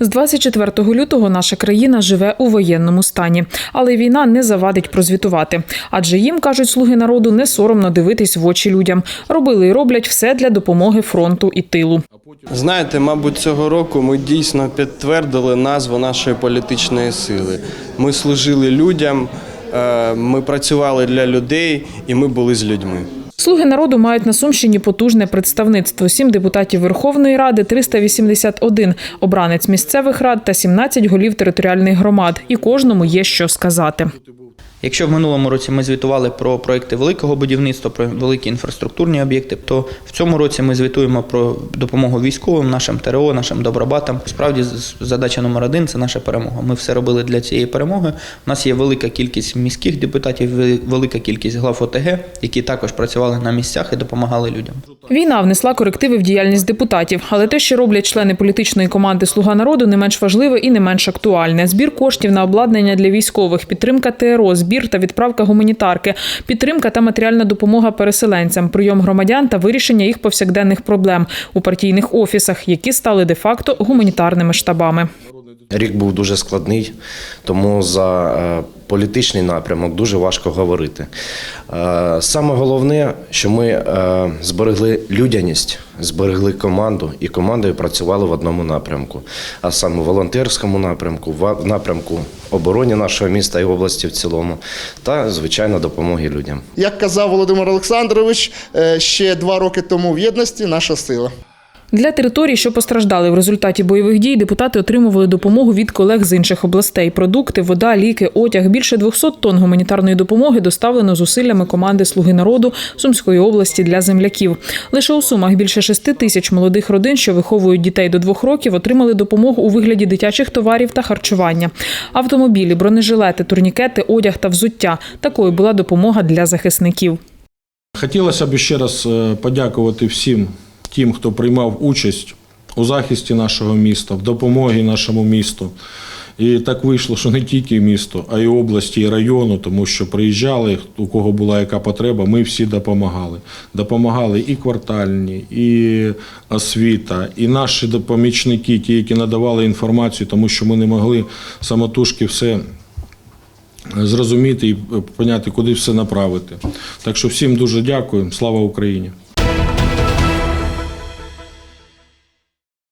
З 24 лютого наша країна живе у воєнному стані, але війна не завадить прозвітувати. Адже їм кажуть слуги народу не соромно дивитись в очі людям. Робили і роблять все для допомоги фронту і тилу. Знаєте, мабуть, цього року ми дійсно підтвердили назву нашої політичної сили. Ми служили людям, е, ми працювали для людей і ми були з людьми. Слуги народу мають на Сумщині потужне представництво: сім депутатів Верховної Ради, 381 обранець місцевих рад та 17 голів територіальних громад. І кожному є що сказати. Якщо в минулому році ми звітували про проекти великого будівництва, про великі інфраструктурні об'єкти, то в цьому році ми звітуємо про допомогу військовим, нашим ТРО, нашим добробатам. Справді, задача номер один це наша перемога. Ми все робили для цієї перемоги. У нас є велика кількість міських депутатів, велика кількість глав ОТГ, які також працювали на місцях і допомагали людям. Війна внесла корективи в діяльність депутатів, але те, що роблять члени політичної команди Слуга народу, не менш важливе і не менш актуальне. Збір коштів на обладнання для військових, підтримка ТРО, збір та відправка гуманітарки, підтримка та матеріальна допомога переселенцям, прийом громадян та вирішення їх повсякденних проблем у партійних офісах, які стали де-факто гуманітарними штабами. Рік був дуже складний, тому за е, політичний напрямок дуже важко говорити. Е, Саме головне, що ми е, зберегли людяність, зберегли команду, і командою працювали в одному напрямку, а саме в волонтерському напрямку, в напрямку оборони нашого міста і області в цілому, та звичайно допомоги людям. Як казав Володимир Олександрович, е, ще два роки тому в єдності наша сила. Для територій, що постраждали в результаті бойових дій, депутати отримували допомогу від колег з інших областей: продукти, вода, ліки, одяг. Більше 200 тонн гуманітарної допомоги доставлено зусиллями команди Слуги народу Сумської області для земляків. Лише у сумах більше 6 тисяч молодих родин, що виховують дітей до двох років, отримали допомогу у вигляді дитячих товарів та харчування. Автомобілі, бронежилети, турнікети, одяг та взуття. Такою була допомога для захисників. Хотілося б ще раз е, подякувати всім тим, хто приймав участь у захисті нашого міста, в допомогі нашому місту. І так вийшло, що не тільки місто, а й області, і району, тому що приїжджали, у кого була яка потреба, ми всі допомагали. Допомагали і квартальні, і освіта, і наші помічники, ті, які надавали інформацію, тому що ми не могли самотужки все зрозуміти і поняти, куди все направити. Так що всім дуже дякую. Слава Україні!